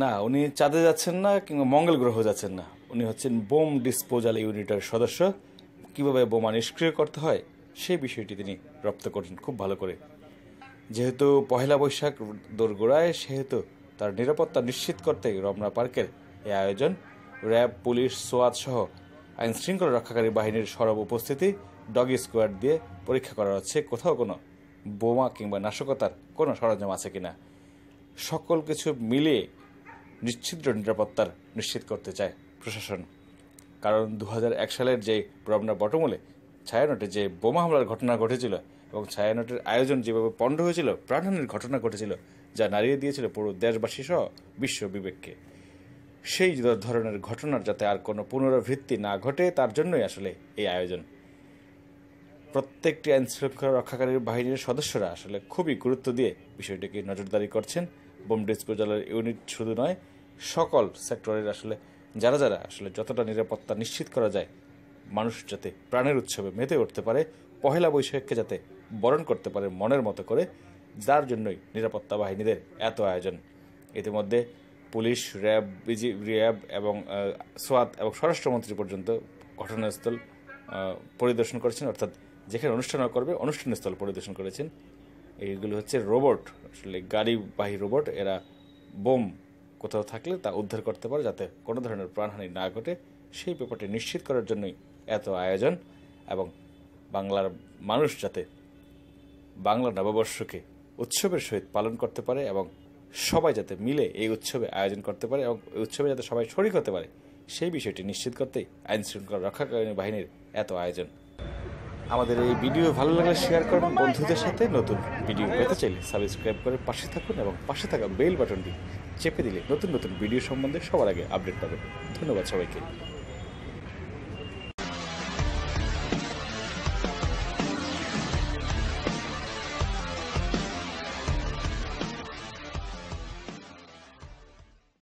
না, উনি চাঁদে যাচ্ছেন না কিংবা মঙ্গল গ্রহ যাচ্ছেন না। উনি হচ্ছেন বোম ডিসপোজাল ইউনিটের সদস্য। কীভাবে বোমা নিষ্ক্রিয় করতে হয় সেই বিষয়টি তিনি রপ্ত করেন খুব ভালো করে। যেহেতু পহেলা বৈশাখ দোরগোড়ায়, সেহেতু তার নিরাপত্তা নিশ্চিত করতে রমনা পার্কের এই আয়োজন, র্যাব, পুলিশ, সোয়াদ সহ আইন শৃঙ্খলা রক্ষাকারী বাহিনীর সরব উপস্থিতি, ডগি স্কোয়াড দিয়ে পরীক্ষা করা হচ্ছে। কোথাও কোনো বোমা কিংবা নাশকতার কোনো সরঞ্জাম আছে কিনা। সকল কিছু মিলিয়ে নিশ্চিদ্র নিরাপত্তার নিশ্চিত করতে চায় প্রশাসন। কারণ দু হাজার এক সালের যে রমনা বটমূলে, ছায়ানটে যে বোমা হামলার ঘটনা ঘটেছিল এবং ছায়ানটের আয়োজন যেভাবে পণ্ড হয়েছিল, প্রাণহানির ঘটনা ঘটেছিল, যা নাড়িয়ে দিয়েছিল পুরো দেশবাসী সহ বিশ্ব বিবেককে। সেই ধরনের ঘটনার যাতে আর কোনো পুনরাবৃত্তি না ঘটে, তার জন্যই আসলে এই আয়োজন। প্রত্যেকটি আইন শৃঙ্খলা রক্ষাকারী বাহিনীর সদস্যরা আসলে খুবই গুরুত্ব দিয়ে বিষয়টিকে নজরদারি করছেন। বোম ডিসপোজালের ইউনিট শুধু নয়, সকল সেক্টরের আসলে যারা যারা আসলে যতটা নিরাপত্তা নিশ্চিত করা যায়, মানুষ যাতে প্রাণের উৎসবে মেতে উঠতে পারে, পহেলা বৈশাখকে যাতে বরণ করতে পারে মনের মতো করে, যার জন্যই নিরাপত্তা বাহিনীদের এত আয়োজন। ইতিমধ্যে পুলিশ, র্যাব, বিজি, র্যাব এবং সোয়াত এবং স্বরাষ্ট্রমন্ত্রী পর্যন্ত ঘটনাস্থল পরিদর্শন করেছেন। অর্থাৎ যেখানে অনুষ্ঠান করবে, অনুষ্ঠানস্থল পরিদর্শন করেছেন। এইগুলো হচ্ছে রোবট, আসলে গাড়িবাহী রোবট, এরা বোম কোথাও থাকলে তা উদ্ধার করতে পারে যাতে কোনো ধরনের প্রাণহানি না ঘটে। সেই ব্যাপারটি নিশ্চিত করার জন্যই এত আয়োজন এবং বাংলার মানুষ যাতে বাংলা নববর্ষকে উৎসবের সহিত পালন করতে পারে এবং সবাই যাতে মিলে এই উৎসবে আয়োজন করতে পারে এবং এই উৎসবে যাতে সবাই শরিক হতে পারে, সেই বিষয়টি নিশ্চিত করতেই আইন শৃঙ্খলা রক্ষাকারী বাহিনীর এত আয়োজন। আমাদের এই ভিডিও ভালো লাগলে শেয়ার করবেন বন্ধুদের সাথে নতুন ভিডিও পেতে চাইলে সাবস্ক্রাইব করে পাশে থাকুন এবং পাশে থাকা বেল বাটনটি চেপে দিলে নতুন নতুন ভিডিও সম্বন্ধে সবার আগে আপডেট পাবেন। ধন্যবাদ সবাইকে।